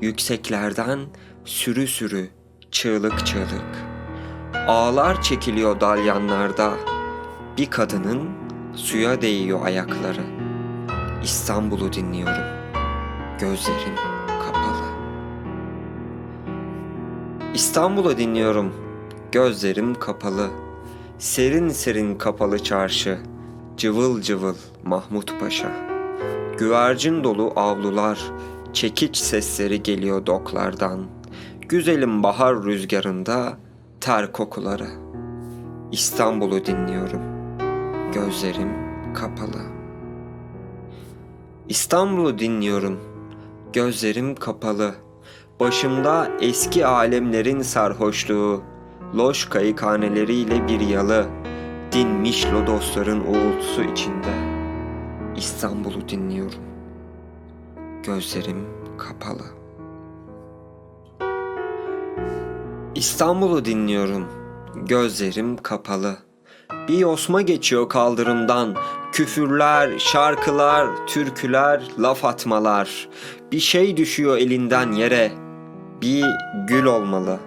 yükseklerden sürü sürü, çığlık çığlık. Ağlar çekiliyor dalyanlarda. Bir kadının suya değiyor ayakları. İstanbul'u dinliyorum. Gözlerim kapalı. İstanbul'u dinliyorum. Gözlerim kapalı. Serin serin kapalı çarşı. Cıvıl cıvıl Mahmut Paşa. Güvercin dolu avlular, çekiç sesleri geliyor doklardan. Güzelim bahar rüzgarında ter kokuları. İstanbul'u dinliyorum. Gözlerim kapalı. İstanbul'u dinliyorum. Gözlerim kapalı. Başımda eski alemlerin sarhoşluğu, loş kayıkhaneleriyle bir yalı, dinmiş lodosların uğultusu içinde. İstanbul'u dinliyorum. Gözlerim kapalı. İstanbul'u dinliyorum. Gözlerim kapalı. Bir osma geçiyor kaldırımdan. Küfürler, şarkılar, türküler, laf atmalar. Bir şey düşüyor elinden yere. Bir gül olmalı.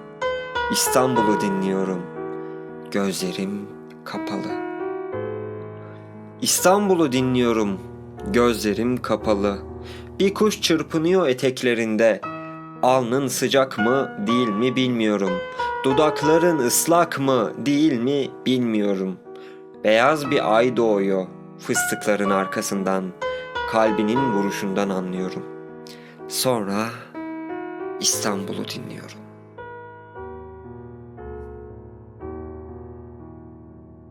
İstanbul'u dinliyorum. Gözlerim kapalı. İstanbul'u dinliyorum. Gözlerim kapalı. Bir kuş çırpınıyor eteklerinde. Alnın sıcak mı değil mi bilmiyorum. Dudakların ıslak mı değil mi bilmiyorum. Beyaz bir ay doğuyor fıstıkların arkasından. Kalbinin vuruşundan anlıyorum. Sonra İstanbul'u dinliyorum.